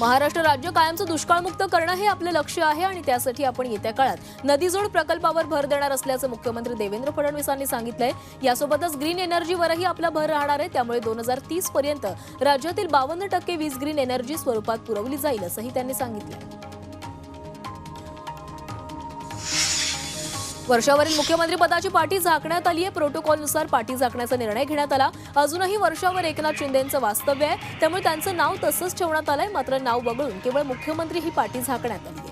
महाराष्ट्र राज्य कायमचं दुष्काळमुक्त करणं हे आपलं लक्ष आहे आणि त्यासाठी आपण येत्या काळात नदीजोड प्रकल्पावर भर देणार असल्याचं मुख्यमंत्री देवेंद्र फडणवीसांनी सांगितलंय. यासोबतच ग्रीन एनर्जीवरही आपला भर राहणार आहे. त्यामुळे दोन हजार तीस पर्यंत राज्यातील बावन्न टक्के वीज ग्रीन एनर्जी स्वरूपात पुरवली जाईल असंही त्यांनी सांगितलं वर्षावरील मुख्यमंत्री पदाची पाठी झाकण्यात आली आहे. प्रोटोकॉलनुसार पाठी झाकण्याचा निर्णय घेण्यात आला. अजूनही वर्षावर एकनाथ शिंदेचं वास्तव्य आहे. त्यामुळे त्यांचं नाव तसंच ठेवण्यात आलंय. मात्र नाव वगळून केवळ मुख्यमंत्री ही पाठी झाकण्यात आली आहे.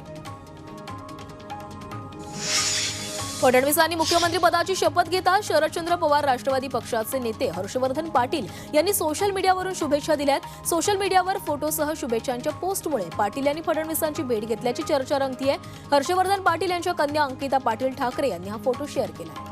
फडणवीसांनी मुख्यमंत्री पदाची शपथ घेता शरदचंद्र पवार राष्ट्रवादी पक्षाचे नेते हर्षवर्धन पाटील यांनी सोशल मीडियावरून शुभेच्छा दिल्यात. सोशल मीडियावर फोटोसह शुभेच्छांच्या पोस्टमुळे पाटील यांनी फडणवीसांची भेट घेतल्याची चर्चा रंगती आहे हर्षवर्धन पाटील यांच्या कन्या अंकिता पाटील ठाकरे यांनी हा फोटो शेअर केला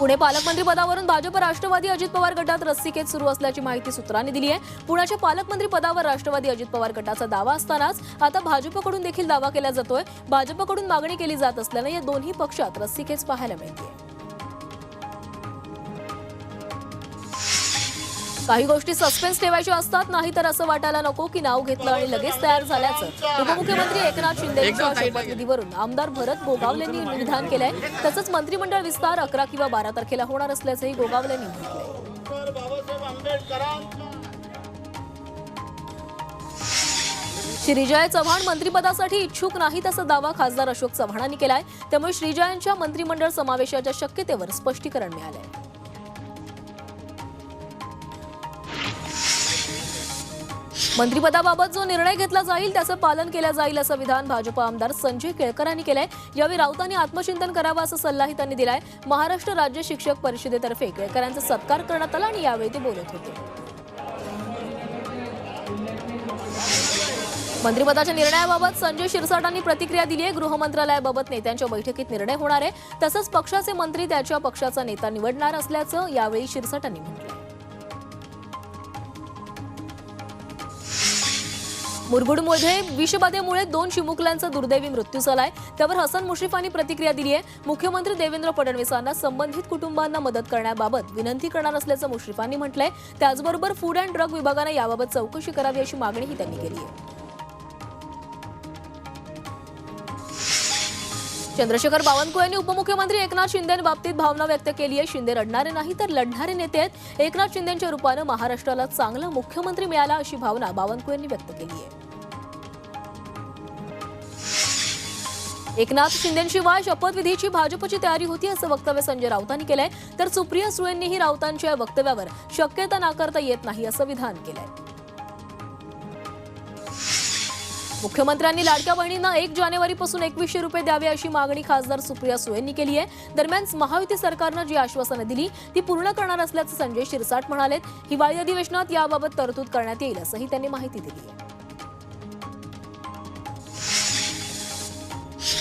पुणे पालकमंत्री पदावरून भाजप राष्ट्रवादी अजित पवार गटात रस्सीखेच सुरू असल्याची माहिती सूत्रांनी दिली आहे. पुण्याच्या पालकमंत्री पदावर राष्ट्रवादी अजित पवार गटाचा दावा असतानाच आता भाजपकडून देखील दावा केला जातोय. भाजपकडून मागणी केली जात असल्यानं या दोन्ही पक्षात रस्सीखेच पाहायला मिळते काही गोष्टी सस्पेन्स ठेवायच्या असतात नाही तर असं वाटायला नको की नाव घेतलं आणि लगेच तयार झाल्याचं. उपमुख्यमंत्री एकनाथ शिंदे यांच्या शपथविधीवरून आमदार भरत गोगावलेंनी विधान केलंय. तसंच मंत्रिमंडळ विस्तार अकरा किंवा बारा तारखेला होणार असल्याचंही गोगावलेंनी म्हटलंय. श्रीजय चव्हाण मंत्रिपदासाठी इच्छुक नाहीत असा दावा खासदार अशोक चव्हाणांनी केलाय. त्यामुळे श्रीजयांच्या मंत्रिमंडळ समावेशाच्या शक्यतेवर स्पष्टीकरण मिळालंय. मंत्रिपदाबाबत जो निर्णय घेतला जाईल त्याचं पालन केलं जाईल असं विधान भाजप आमदार संजय केळकरांनी केलंय. यावेळी राऊतांनी आत्मचिंतन करावं असा सल्लाही त्यांनी दिलाय. महाराष्ट्र राज्य शिक्षक परिषदेतर्फे केळकरांचा सत्कार करण्यात आला आणि यावेळी ते बोलत होते. मंत्रिपदाच्या निर्णयाबाबत संजय शिरसाटांनी प्रतिक्रिया दिली आहे. गृहमंत्रालयाबाबत नेत्यांच्या बैठकीत निर्णय होणार आहे. तसंच पक्षाचे मंत्री त्याच्या पक्षाचा नेता निवडणार असल्याचं यावेळी शिरसाटांनी म्हटलं मुरगुडमध्ये विषबाधेमुळे दोन चिमुकल्यांचा दुर्दैवी मृत्यू झालाय. त्यावर हसन मुश्रीफांनी प्रतिक्रिया दिली आहे. मुख्यमंत्री देवेंद्र फडणवीसांना संबंधित कुटुंबांना मदत करण्याबाबत विनंती करणार असल्याचं मुश्रीफांनी म्हटलंय. त्याचबरोबर फूड अँड ड्रग विभागानं याबाबत चौकशी करावी अशी मागणीही त्यांनी केली आहे. चंद्रशेखर बावनकुळे यांनी उपमुख्यमंत्री एकनाथ शिंदेबाबतीत भावना व्यक्त केली आहे. शिंदे रडणारे नाही तर लढणारे नेते आहेत. एकनाथ शिंदेच्या रूपानं महाराष्ट्राला चांगला मुख्यमंत्री मिळाला अशी भावना बावनकुळे यांनी व्यक्त केली आहे. एकनाथ शिंदेशिवाय शपथविधीची भाजपची तयारी होती असं वक्तव्य संजय राऊतांनी केलंय. तर सुप्रिया सुळेंनीही राऊतांच्या वक्तव्यावर शक्यता नाकारता येत नाही असं विधान केलंय. मुख्यमंत्र्यांनी लाडक्या बहिणींना एक जानेवारीपासून एकवीसशे रुपये द्यावे अशी मागणी खासदार सुप्रिया सुळेंनी केली आहे. दरम्यान महायुती सरकारनं जी आश्वासनं दिली ती पूर्ण करणार असल्याचं संजय शिरसाट म्हणाले हिवाळी अधिवेशनात याबाबत तरतूद करण्यात येईल असंही त्यांनी माहिती दिली आहे.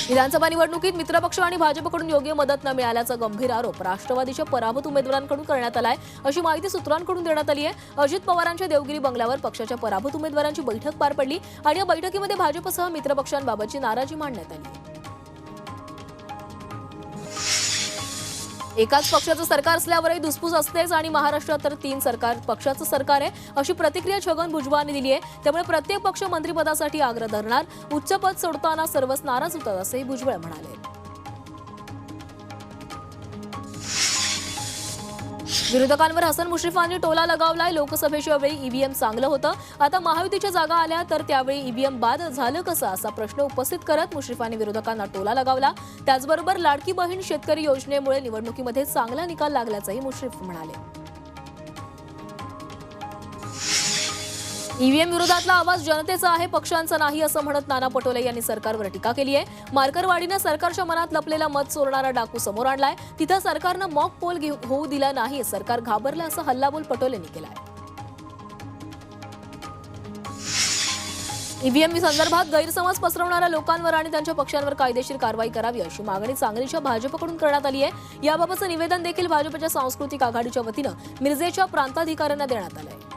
विधानसभा निवडणुकीत मित्रपक्ष आणि भाजपकडून योग्य मदत न मिळाल्याचा गंभीर आरोप राष्ट्रवादीच्या पराभूत उमेदवारांकडून करण्यात आलाय. अशी माहिती सूत्रांकडून देण्यात आली आहे. अजित पवारांच्या देवगिरी बंगल्यावर पक्षाच्या पराभूत उमेदवारांची बैठक पार पडली आणि या बैठकीमध्ये भाजपसह मित्रपक्षांबाबतची नाराजी मांडण्यात आली एकाच पक्षाचं सरकार असल्यावरही धुसफूस असतेच आणि महाराष्ट्रात तर तीन सरकार पक्षाचं सरकार आहे अशी प्रतिक्रिया छगन भुजबळांनी दिली आहे. त्यामुळे प्रत्येक पक्ष मंत्रिपदासाठी आग्रह धरणार. उच्च पद सोडताना सर्वच नाराज होतात असंही भुजबळ म्हणाले. विरोधकांवर हसन मुश्रीफांनी टोला लगावलाय. लोकसभेच्या वेळी ईव्हीएम चांगलं होतं. आता महायुतीच्या जागा आल्या तर त्यावेळी ईव्हीएम बाद झालं कसं असा प्रश्न उपस्थित करत मुश्रीफांनी विरोधकांना टोला लगावला. त्याचबरोबर लाडकी बहीण शेतकरी योजनेमुळे निवडणुकीमध्ये चांगला निकाल लागल्याचंही मुश्रीफ म्हणाले. ईव्हीएम विरोधातला आवाज जनतेचा आहे पक्षांचा नाही असं म्हणत नाना पटोले यांनी सरकारवर टीका केली आहे. मार्करवाडीनं सरकारच्या मनात लपलेला मत चोरणारा डाकू समोर आणलाय. तिथं सरकारनं मॉक पोल घेऊ- होऊ दिला नाही सरकार घाबरलं असं हल्लाबोल पटोलेंनी केलाय. ईव्हीएम संदर्भात गैरसमज पसरवणाऱ्या लोकांवर आणि त्यांच्या पक्षांवर कायदेशीर कारवाई करावी अशी मागणी सांगलीच्या भाजपकडून करण्यात आली आहे. याबाबतचं निवेदन देखील भाजपच्या सांस्कृतिक आघाडीच्या वतीनं मिरजेच्या प्रांताधिकाऱ्यांना देण्यात आलंय.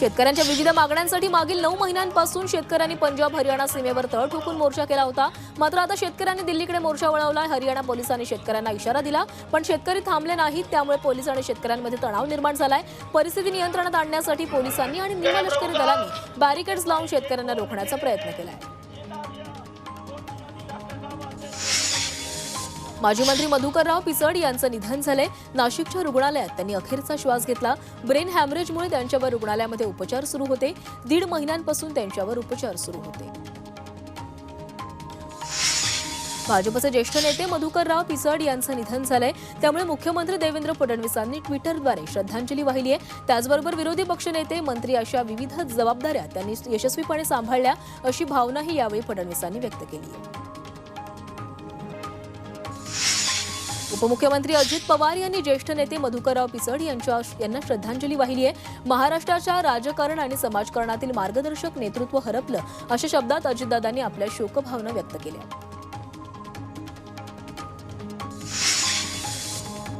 शेतकऱ्यांच्या विविध मागण्यांसाठी मागील नऊ महिन्यांपासून शेतकऱ्यांनी पंजाब हरियाणा सीमेवर तळ ठोकून मोर्चा केला होता. मात्र आता शेतकऱ्यांनी दिल्लीकडे मोर्चा वळवला. हरियाणा पोलिसांनी शेतकऱ्यांना इशारा दिला. पण शेतकरी थांबले नाहीत. त्यामुळे पोलीस आणि शेतकऱ्यांमध्ये तणाव निर्माण झालाय. परिस्थिती नियंत्रणात आणण्यासाठी पोलिसांनी आणि निमलष्करी दलांनी बॅरिकेड्स लावून शेतकऱ्यांना रोखण्याचा प्रयत्न केला आहे माजी मंत्री मधुकरराव पिचड यांचं निधन झालंय. नाशिकच्या रुग्णालयात त्यांनी अखेरचा श्वास घेतला. ब्रेन हॅमरेजमुळे त्यांच्यावर रुग्णालयामध्ये उपचार सुरू होते. दीड महिन्यांपासून त्यांच्यावर उपचार सुरू होते. भाजपचे ज्येष्ठ नेते मधुकरराव पिचड यांचं निधन झालंय. त्यामुळे मुख्यमंत्री देवेंद्र फडणवीसांनी ट्विटरद्वारे श्रद्धांजली वाहिली आहे. त्याचबरोबर विरोधी पक्षनेते मंत्री अशा विविध जबाबदाऱ्या त्यांनी यशस्वीपणे सांभाळल्या अशी भावनाही यावेळी फडणवीसांनी व्यक्त केली आहे. उपमुख्यमंत्री अजित पवार यांनी ज्येष्ठ नेते मधुकरराव पिचड यांच्या यांना श्रद्धांजली वाहिली आहे. महाराष्ट्राच्या राजकारण आणि समाजकारणातील मार्गदर्शक नेतृत्व हरपलं अशा शब्दात अजितदादांनी आपल्या शोकभावना व्यक्त केल्या.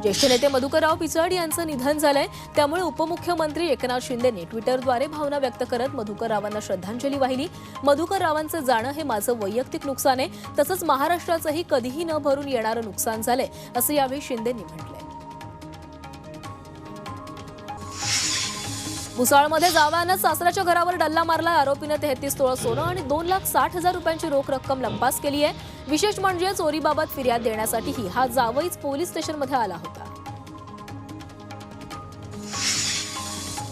ज्येष्ठ नेते मधुकरराव पिचड यांचं निधन झालंय. त्यामुळे उपमुख्यमंत्री एकनाथ शिंदेने ट्विटरद्वारे भावना व्यक्त करत मधुकररावांना श्रद्धांजली वाहिली. मधुकररावांचं जाणं हे माझं वैयक्तिक नुकसान आहे. तसंच महाराष्ट्राचंही कधीही न भरून येणारं नुकसान झालंय असं यावेळी शिंदेंनी म्हटलंय. भुसाळमध्ये जावयानं सासऱ्याच्या घरावर डल्ला मारला आरोपीनं तेहतीस तोळा सोनं आणि दोन लाख साठ हजार रुपयांची रोख रक्कम लंपास केली आहे विशेष म्हणजे चोरीबाबत फिर्याद देण्यासाठीही हा जावईच पोलीस स्टेशनमध्ये आला होता.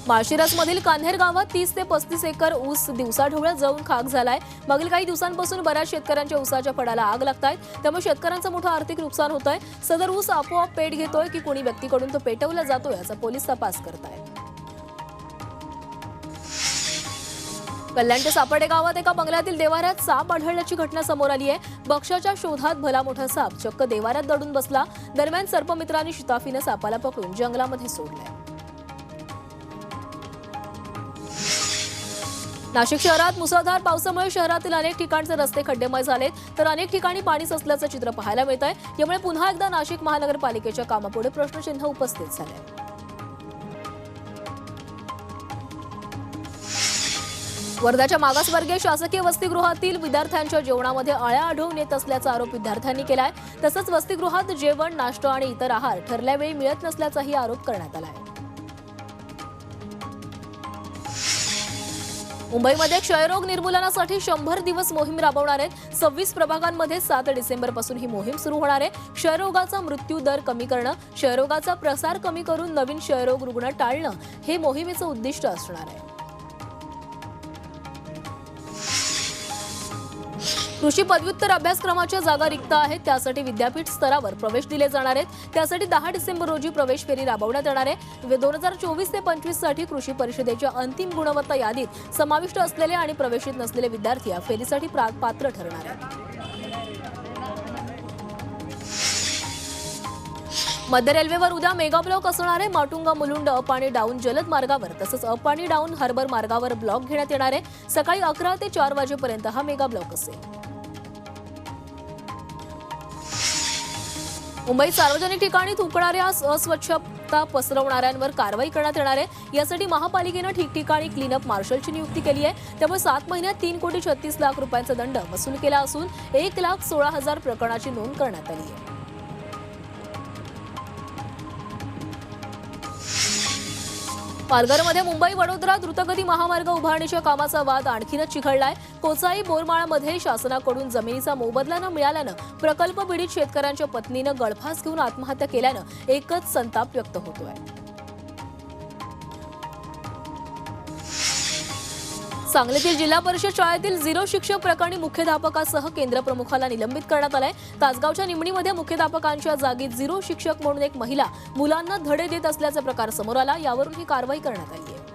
माळशिरसमधील कान्हेर गावात तीस ते पस्तीस एकर ऊस दिवसाढवळ्यात जाऊन खाक झालाय. मागील काही दिवसांपासून बऱ्याच शेतकऱ्यांच्या ऊसाच्या फडाला आग लागतायत. त्यामुळे शेतकऱ्यांचं मोठं आर्थिक नुकसान होत आहे सदर ऊस आपोआप पेट घेतोय की कोणी व्यक्तीकडून तो पेटवला जातोय याचा पोलीस तपास करतायत. कल्याणच्या सापडे गावात एका बंगल्यातील देवाऱ्यात साप आढळल्याची घटना समोर आली आहे. बक्षाच्या शोधात भला मोठा साप चक्क देवाऱ्यात दडून बसला. दरम्यान सर्पमित्रांनी शिताफीनं सापाला पकडून जंगलामध्ये सोडलाय नाशिक शहरात मुसळधार पावसामुळे शहरातील अनेक ठिकाणचे रस्ते खड्डेमय झालेत. तर अनेक ठिकाणी पाणीच सचल्याचं चित्र पाहायला मिळत आहे यामुळे पुन्हा एकदा नाशिक महानगरपालिकेच्या कामापुढे प्रश्नचिन्ह उपस्थित झाले. वर्ध्याच्या मागासवर्गीय शासकीय वसतिगृहातील विद्यार्थ्यांच्या जेवणामध्ये अळ्या आढळून येत असल्याचा आरोप विद्यार्थ्यांनी केलाय. तसंच वसतिगृहात जेवण नाश्ता आणि इतर आहार ठरल्या वेळी मिळत नसल्याचाही आरोप करण्यात आला आहे मुंबईमध्ये क्षयरोग निर्मूलनासाठी शंभर दिवस मोहीम राबवणार आहेत. सव्वीस प्रभागांमध्ये सात डिसेंबरपासून ही मोहीम सुरू होणार आहे. क्षयरोगाचा मृत्यू दर कमी करणं क्षयरोगाचा प्रसार कमी करून नवीन क्षयरोग रुग्ण टाळणं हे मोहिमेचं उद्दिष्ट असणार आहे. कृषी पदव्युत्तर अभ्यासक्रमाच्या जागा रिक्त आहेत. त्यासाठी विद्यापीठ स्तरावर प्रवेश दिले जाणार आहेत. त्यासाठी दहा डिसेंबर रोजी प्रवेश फेरी राबवण्यात येणार आहे. म्हणजे दोन हजार चोवीस ते पंचवीससाठी कृषी परिषदेच्या अंतिम गुणवत्ता यादीत समाविष्ट असलेले आणि प्रवेशित नसलेले विद्यार्थी या फेरीसाठी प्रा- पात्र ठरणार आहेत. मध्य रेल्वेवर उद्या मेगा ब्लॉक असणार आहे. माटुंगा मुलुंड अप आणि डाऊन जलद मार्गावर तसंच अप आणि डाऊन हार्बर मार्गावर ब्लॉक घेण्यात येणार आहे. सकाळी अकरा ते चार वाजेपर्यंत हा मेगा ब्लॉक असेल. मुंबईत सार्वजनिक ठिकाणी थुंकणाऱ्या अस्वच्छता पसरवणाऱ्यांवर कारवाई करण्यात येणार आहे. यासाठी महापालिकेनं ठिकठिकाणी क्लीनअप मार्शलची नियुक्ती केली आहे. त्यामुळे सात महिन्यात तीन कोटी छत्तीस लाख रुपयांचा दंड वसूल केला असून एक लाख सोळा हजार प्रकरणाची नोंद करण्यात आली आहे. पालघरमध्ये मुंबई वडोदरा द्रुतगती महामार्ग उभारणीच्या कामाचा वाद आणखीनच चिघळलाय. कोचाई बोरमाळामध्ये शासनाकडून जमिनीचा मोबदला न मिळाल्यानं प्रकल्प पीडित शेतकऱ्यांच्या पत्नीनं गळफास घेऊन आत्महत्या केल्यानं एकच संताप व्यक्त होतोय. सांगलीतील जिल्हा परिषद शाळेतील झिरो शिक्षक प्रकरणी मुख्याध्यापकासह केंद्रप्रमुखाला निलंबित करण्यात आलंय. तासगावच्या निमणीमध्ये मुख्याध्यापकांच्या जागी झिरो शिक्षक म्हणून एक महिला मुलांना धडे देत असल्याचा प्रकार समोर आला. यावरून ही कारवाई करण्यात आली आहे.